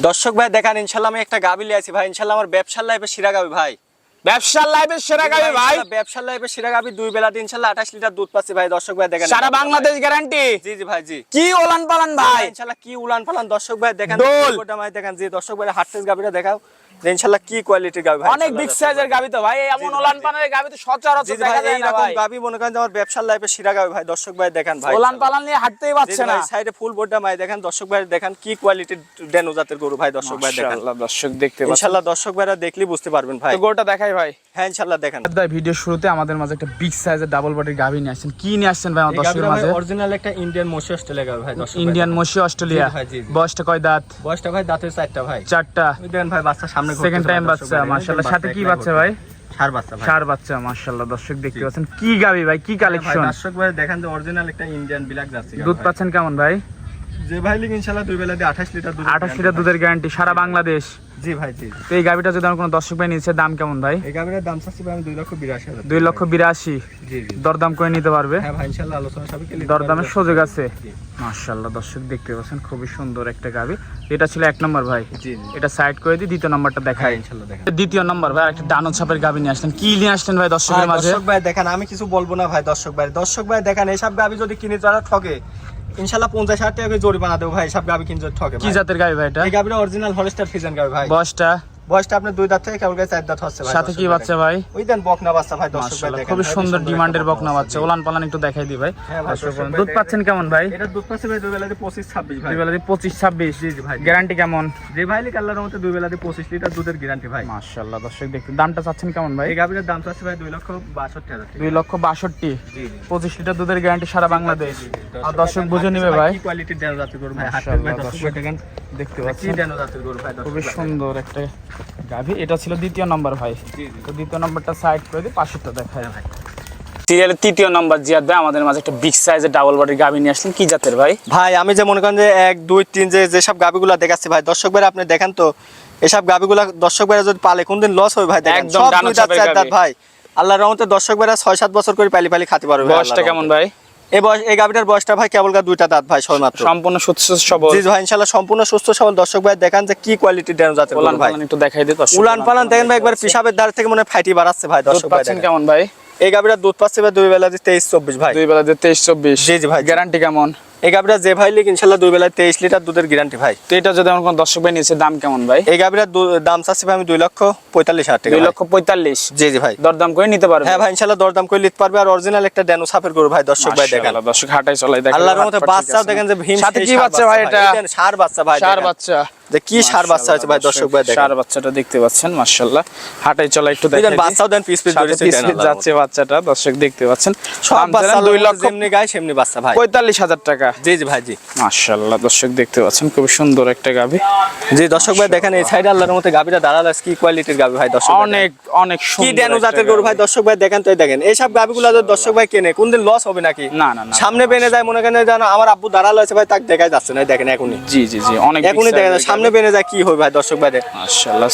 দর্শক ভাই দেখেন ইনশাল্লাহ আমি একটা গাবি আছি ভাই। ইনশাল্লাহ আমার ব্যবসার লাইফে সেরা গাবি ভাই। ব্যবসার লাইফের সেরা গাবি ভাই। ব্যবসার লাইফে সেরা গাবি দুই বেলা দিন ইনশাল্লাহ আঠাশ লিটার দুধ পাচ্ছি ভাই। দর্শক ভাই দেখেন সারা বাংলাদেশ গ্যারান্টি জি জি ভাই জি। কি উলান পালান ভাই। ইনশাল্লাহ কি উলান পালান। দর্শক ভাই দেখেন। ভাই দেখেন দর্শক ভাই টেস্ট গাবিটা দেখাও। যে ইনশাল্লাহ কি কোয়ালিটির গাবি ভাই অনেক বিগ সাইজের গাবি তো ভাই এমন ওলান পালানের গাবি তো সচরাচর দেখা যায় না ভাই। গাবি মনে করেন যে আমার ব্যবসার লাইফে সিরা গাবি ভাই দর্শক ভাই দেখেন ভাই। ওলান পালান নিয়ে হাঁটতেই পারছে না। সাইডে ফুল বোর্ডটা মাই দেখেন দর্শক ভাই দেখেন কি কোয়ালিটির ডেনু জাতের গরু ভাই দর্শক ভাই দেখেন। মাশাআল্লাহ, দর্শক দেখতে পাচ্ছেন। ইনশাল্লাহ দর্শক ভাইরা দেখলে বুঝতে পারবেন ভাই। তো গরুটা দেখাই ভাই। হ্যাঁ ইনশাল্লাহ দেখেন। ভাই ভিডিও শুরুতে আমাদের মাঝে একটা বিগ সাইজের ডাবল বডির গাভি নিয়ে আসছেন। কি নিয়ে আসছেন ভাই আমার দর্শকের মাঝে? অরিজিনাল একটা ইন্ডিয়ান মশি অস্ট্রেলিয়া গাবি ভাই দর্শক ইন্ডিয়ান মসি অস্ট্রেলিয়া। বয়সটা কয় দাঁত? বয়সটা ভাই দাঁতের চারটা ভাই। চারটা। দেখেন ভাই বাচ্চা সামনে সেকেন্ড টাইম বাচ্চা মাশাআল্লাহ সাথে কি বাচ্চা ভাই? চার বাচ্চা চার বাচ্চা মাশাআল্লাহ দর্শক দেখতে পাচ্ছেন কি গাবি ভাই কি কালেকশন দর্শক ভাই দেখেন তো অরিজিনাল একটা ইন্ডিয়ান ব্ল্যাক জার্সি দুধ পাচ্ছেন কেমন ভাই? যে ভাই লিখ ইনশাল্লাহ দুই বেলা দিয়ে আঠাশ লিটার দুধ আঠাশ লিটার দুধের গ্যারান্টি সারা বাংলাদেশ। জি ভাই জি। তো এই যদি আমার কোনো দর্শক ভাই নিচ্ছে দাম কেমন ভাই? এই গাবিটার দাম চাচ্ছি ভাই আমি দুই লক্ষ বিরাশি হাজার দুই লক্ষ বিরাশি। জি জি। দরদাম করে নিতে পারবে? হ্যাঁ ভাই ইনশাল্লাহ আলোচনা সবই দরদামের সুযোগ আছে? মাশাআল্লাহ দর্শক দেখতে পাচ্ছেন খুবই সুন্দর একটা গাভি। এটা ছিল এক নম্বর ভাই। জি এটা সাইড করে দিই দ্বিতীয় নম্বরটা হ্যাঁ দেখাই। ইনশাল্লাহ দেখেন দ্বিতীয় নম্বর ভাই একটা ডানো ছাপের গাভি নিয়ে আসলেন। কি নিয়ে আসলেন ভাই দর্শকের মাঝে? দর্শক ভাই দেখেন আমি কিছু বলব না ভাই দর্শক ভাই। দর্শক ভাই দেখেন এইসব গাবি যদি কিনে তারা ঠকে ইনশাল্লাহ পঞ্চাশ হাজার টাকা জরিমানা দেবো ভাই সব গাবি কিনতে ঠকে কি। জাতের গাবি ভাই এটা? এই গাবিটা অরিজিনাল হলস্টার ফিজন গাবি ভাই। বয়সটা বয়সটা আপনার দুই দাঁত থেকে গায়ে চার দাঁত হচ্ছে ভাই সাথে কি বাচ্চা ভাই? ওই দেন বকনা বাচ্চা ভাই দর্শক ভাই দেখেন। ভাই, সুন্দর ডিমান্ডের বকনা বাচ্চা ওলান পালান একটু দেখাই দিই ভাই। হ্যাঁ দুধ পাচ্ছেন কেমন ভাই? এটা দুধ পাচ্ছে ভাই দুই বেলাতে পঁচিশ ছাব্বিশ ভাই। দুই বেলা পঁচিশ ছাব্বিশ। জি জি ভাই। গ্যারান্টি কেমন? যে ভাই লিখ আল্লাহর মধ্যে দুই বেলাতে পঁচিশ লিটার দুধের গ্যারান্টি ভাই। মাশাআল্লাহ দর্শক দেখতে দামটা চাচ্ছেন কেমন ভাই? এই গাবিটার দাম চাচ্ছে ভাই দুই লক্ষ বাষট্টি হাজার টাকা। দুই লক্ষ বাষট্টি। জি জি। পঁচিশ লিটার দুধের গ্যারান্টি সারা বাংলাদেশ। আর দর্শক বুঝে নিবে ভাই। কি কোয়ালিটির জাতের গরু ভাই মাশাআল্লাহ, ভাই দর্শক দেখতে কি পাচ্ছেন। ডেনো জাতের গরু ভাই দর্শক খুবই সুন্দর একটা গাভি এটা ছিল দ্বিতীয় নম্বর ভাই। তো দ্বিতীয় নম্বরটা সাইড করে দিই পাশেরটা দেখায় ভাই। সিরিয়ালের তৃতীয় নম্বর জিয়াদ ভাই আমাদের মাঝে একটা বিগ সাইজের ডাবল বডির গাভি নিয়ে আসলেন। কি জাতের ভাই? ভাই আমি যে মনে করেন যে এক দুই তিন যে যেসব গাবিগুলো দেখাচ্ছি ভাই দর্শক ভাই আপনি দেখেন তো এসব গাবিগুলো দর্শক ভাইরা যদি পালে কোনদিন লস হবে ভাই দেখেন। একদম সব দুই দাঁত চার দাঁত ভাই। আল্লাহর রহমতে দর্শক ভাইরা ছয় সাত বছর করে পালি পালি খাতে পারবে বয়সটা কেমন ভাই? এই বয়স এই গাবিটার বয়সটা ভাই কেবল দুইটা দাঁত ভাই ছয় সম্পূর্ণ সুস্থ সবল। জি ভাই ইনশাল্লাহ সম্পূর্ণ সুস্থ সবল। দর্শক ভাই দেখান যে কি কোয়ালিটি ডেনো জাতের ওলান ভাই। একটু দেখাই দিই দর্শক উলান পালান দেখেন ভাই একবার পিসাবের দ্বার থেকে মনে হয় ফাইটি বাড়াচ্ছে ভাই দর্শক ভাই দেখেন। কেমন ভাই? এই গাবিটার দুধ পাচ্ছে ভাই দুই বেলা তেইশ চব্বিশ ভাই। দুই বেলা দিয়ে তেইশ চব্বিশ। জি, জি ভাই, গ্যারান্টি কেমন? এই গাবিটা যে ভাই লিখ ইনশাল্লাহ দুই বেলায় তেইশ লিটার দুধের গ্যারান্টি ভাই। তো এটা যদি আমার কোনো দর্শক ভাই নিয়েছে দাম কেমন ভাই? এই গাবিটার দাম চাচ্ছি ভাই আমি দুই লক্ষ পঁয়তাল্লিশ হাজার টাকা দুই লক্ষ পঁয়তাল্লিশ? জি জি ভাই। দরদাম করে নিতে পারবে? হ্যাঁ ভাই ইনশাল্লাহ দরদাম করে নিতে পারবে। আর অরিজিনাল একটা ড্যানো সাপের গরু ভাই দর্শক ভাই দেখেন। দর্শক হাটাই চলাই দেখেন আল্লাহর মতো বাচ্চা দেখেন যে ভীম সাথে কি বাচ্চা ভাই এটা? সার বাচ্চা ভাই সার বাচ্চা। যে কি ষাঁড় বাচ্চা ভাই দর্শক ভাই চার বাচ্চাটা দেখতে পাচ্ছেন মাশাআল্লাহ। হাটাই চলা একটু দেখেন বাচ্চাও দেন পিস পিস যাচ্ছে বাচ্চাটা দর্শক দেখতে পাচ্ছেন। সব বাচ্চা চাইলেন দুই লক্ষ যেমনি গায়ে সেমনি বাচ্চা ভাই। পঁয়তাল্লিশ হাজার টাকা। জি জি ভাই জি। মাশাআল্লাহ দর্শক দেখতে পাচ্ছেন খুব সুন্দর একটা গাভি জি দর্শক ভাই দেখেন এই সাইডে আল্লাহর মতো গাবিটা দাঁড়াল কি কোয়ালিটির গাবি ভাই দর্শক অনেক অনেক কি সুন্দর ড্যানো একটা জাতের গরু ভাই। দর্শক ভাই দেখেন তো এই দেখেন এইসব গাবিগুলো যদি দর্শক ভাই কেনে কোনদিন লস হবে নাকি? না না সামনে বেনে যায় মনে করেন আমার আব্বু দাঁড়াল আছে ভাই তাকে দেখাই যাচ্ছে না দেখেন এখনই। জি জি জি অনেক এখনই দেখা যায় সামনে বেড়ে যায় কি হবে ভাই দর্শক ভাই দেখেন। মাশাআল্লাহ